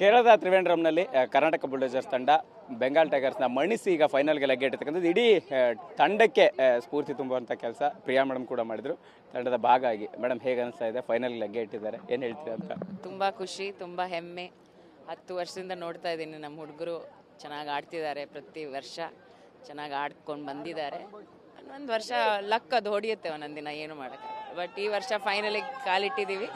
ಕೇರಳದ ತ್ರಿವೇಂದ್ರಂನಲ್ಲಿ ಕರ್ನಾಟಕ ಬುಲ್ಡೋಜರ್ಸ್ ತಂಡ ಬೆಂಗಾಲ್ ಟೈಗರ್ಸ್ನ ಮಣಿಸಿ ಈಗ ಫೈನಲ್ಗೆ ಲಗ್ಗೆಟ್ಟಿರ್ತಕ್ಕಂಥದ್ದು ಇಡೀ ತಂಡಕ್ಕೆ ಸ್ಫೂರ್ತಿ ತುಂಬುವಂಥ ಕೆಲಸ ಪ್ರಿಯಾ ಮೇಡಮ್ ಕೂಡ ಮಾಡಿದರು. ತಂಡದ ಭಾಗ ಆಗಿ ಮೇಡಮ್ ಹೇಗೆ ಅನಿಸ್ತಾ ಇದೆ? ಫೈನಲ್ ಲಗ್ಗೆ ಇಟ್ಟಿದ್ದಾರೆ ಏನು ಹೇಳ್ತೀರಾ ಅಂತ? ತುಂಬ ಖುಷಿ, ತುಂಬ ಹೆಮ್ಮೆ. ಹತ್ತು ವರ್ಷದಿಂದ ನೋಡ್ತಾ ಇದ್ದೀನಿ ನಮ್ಮ ಹುಡುಗರು. ಚೆನ್ನಾಗಿ ಆಡ್ತಿದ್ದಾರೆ ಪ್ರತಿ ವರ್ಷ. ಚೆನ್ನಾಗಿ ಆಡ್ಕೊಂಡು ಬಂದಿದ್ದಾರೆ. ಒಂದು ವರ್ಷ ಲಕ್ ಅದು ಹೊಡಿಯುತ್ತೆ ಒಂದೊಂದು ಏನು ಮಾಡೋಕ್ಕೆ ಬಟ್ ಈ ವರ್ಷ ಫೈನಲಿಗೆ ಕಾಲಿಟ್ಟಿದ್ದೀವಿ.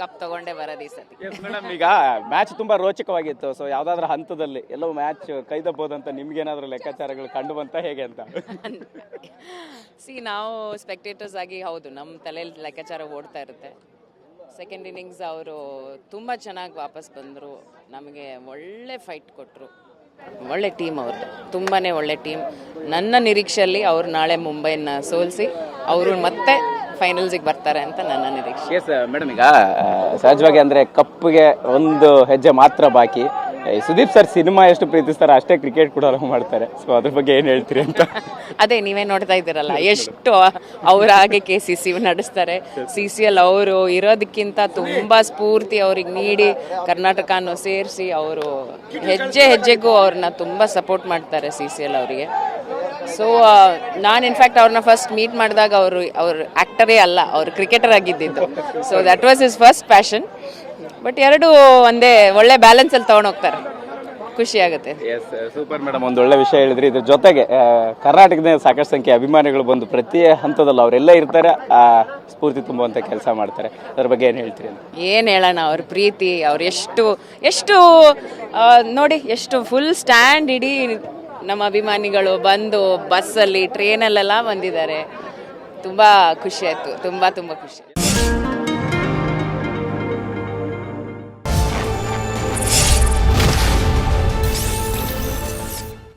ಕಪ್ ತಗೊಂಡೇ ಬರೋದು ಈ ಸತಿ. ಮೇಡಮ್ ಈಗ ಮ್ಯಾಚ್ ತುಂಬಾ ರೋಚಕವಾಗಿತ್ತು. ಸೊ ಯಾವ್ದಾದ್ರು ಹಂತದಲ್ಲಿ ಎಲ್ಲೋ ಮ್ಯಾಚ್ ಕೈದಬೋದಂತ ನಿಮ್ಗೇನಾದ್ರೂ ಲೆಕ್ಕಾಚಾರಗಳು ಕಂಡು ಬಂತ ಹೇಗೆ ಅಂತ? ಸಿ ನಾವು ಸ್ಪೆಕ್ಟೇಟರ್ಸ್ ಆಗಿ ಹೌದು ನಮ್ಮ ತಲೆಯಲ್ಲಿ ಲೆಕ್ಕಾಚಾರ ಓಡ್ತಾ ಇರುತ್ತೆ. ಸೆಕೆಂಡ್ ಇನ್ನಿಂಗ್ಸ್ ಅವರು ತುಂಬ ಚೆನ್ನಾಗಿ ವಾಪಸ್ ಬಂದರು. ನಮಗೆ ಒಳ್ಳೆ ಫೈಟ್ ಕೊಟ್ಟರು ಒಳ್ಳೆ ಟೀಮ್ ಅವ್ರದ್ದು ತುಂಬಾ ಒಳ್ಳೆ ಟೀಮ್ ನನ್ನ ನಿರೀಕ್ಷೆಯಲ್ಲಿ ಅವ್ರು ನಾಳೆ ಮುಂಬೈನ ಸೋಲಿಸಿ ಅವರು ಮತ್ತೆ ಫೈನಲ್ಸಿಗೆ ಬರ್ತಾರೆ ಅಂತ ನನ್ನ ನಿರೀಕ್ಷೆ. ಎಸ್ ಮೇಡಮ್ ಈಗ ಸಹಜವಾಗಿ ಅಂದ್ರೆ ಕಪ್ಗೆ ಒಂದು ಹೆಜ್ಜೆ ಮಾತ್ರ ಬಾಕಿ. ಸುದೀಪ್ ಸರ್ ಸಿನಿಮಾ ಎಷ್ಟು ಪ್ರೀತಿಸ್ತಾರೆ ಅಷ್ಟೇ ಕ್ರಿಕೆಟ್ ಕೂಡ ಮಾಡ್ತಾರೆ. ಸೊ ಅದ್ರ ಬಗ್ಗೆ ಏನ್ ಹೇಳ್ತೀರಿ ಅಂತ? ಅದೇ ನೀವೇ ನೋಡ್ತಾ ಇದ್ದೀರಲ್ಲ ಎಷ್ಟು ಅವ್ರ ಹಾಗೆ ಕೆ ಸಿ ಸಿ ನಡೆಸ್ತಾರೆ. ಸಿ ಸಿ ಎಲ್ ಅವರು ಇರೋದಕ್ಕಿಂತ ತುಂಬಾ ಸ್ಫೂರ್ತಿ ಅವ್ರಿಗೆ ನೀಡಿ ಕರ್ನಾಟಕನೂ ಸೇರಿಸಿ ಅವರು ಹೆಜ್ಜೆ ಹೆಜ್ಜೆಗೂ ಅವ್ರನ್ನ ತುಂಬಾ ಸಪೋರ್ಟ್ ಮಾಡ್ತಾರೆ ಸಿ ಸಿ ಎಲ್ ಅವರಿಗೆ. ಸೊ ನಾನು ಇನ್ಫ್ಯಾಕ್ಟ್ ಅವ್ರನ್ನ ಫಸ್ಟ್ ಮೀಟ್ ಮಾಡಿದಾಗ ಅವರು ಅವ್ರು ಆ್ಯಕ್ಟರೇ ಅಲ್ಲ ಅವರು cricketer ಆಗಿದ್ದಿದ್ದು. So that was is first passion but ಎರಡು ಒಂದೇ ಒಳ್ಳೆ ಬ್ಯಾಲೆನ್ಸಲ್ಲಿ ತೊಗೊಂಡೋಗ್ತಾರೆ ಖುಷಿ ಆಗುತ್ತೆ. ಎಸ್ ಸೂಪರ್ ಮೇಡಮ್ ಒಂದು ಒಳ್ಳೆ ವಿಷಯ ಹೇಳಿದ್ರಿ. ಇದ್ರ ಜೊತೆಗೆ ಆ, ಕರ್ನಾಟಕದ ಸಾಕಷ್ಟು ಸಂಖ್ಯೆ ಅಭಿಮಾನಿಗಳು ಬಂದು ಪ್ರತಿ ಹಂತದಲ್ಲಿ ಅವರೆಲ್ಲ ಇರ್ತಾರೆ. ಆ, ಸ್ಫೂರ್ತಿ ತುಂಬುವಂತ ಕೆಲಸ ಮಾಡ್ತಾರೆ. ಅದ್ರ ಬಗ್ಗೆ ಏನು ಹೇಳ್ತೀರಿ ಅಂತ? ಏನು ಹೇಳೋಣ ಅವ್ರ ಪ್ರೀತಿ ಅವ್ರು ಎಷ್ಟು ಎಷ್ಟು ಆ, ನೋಡಿ ಎಷ್ಟು ಫುಲ್ ಸ್ಟ್ಯಾಂಡ್ ಇಡೀ ನಮ್ಮ ಅಭಿಮಾನಿಗಳು ಬಂದು ಬಸ್ಸಲ್ಲಿ ಟ್ರೈನಲ್ಲೆಲ್ಲ ಬಂದಿದ್ದಾರೆ. ತುಂಬ ಖುಷಿ ಆಯಿತು. ತುಂಬ ತುಂಬ ಖುಷಿ.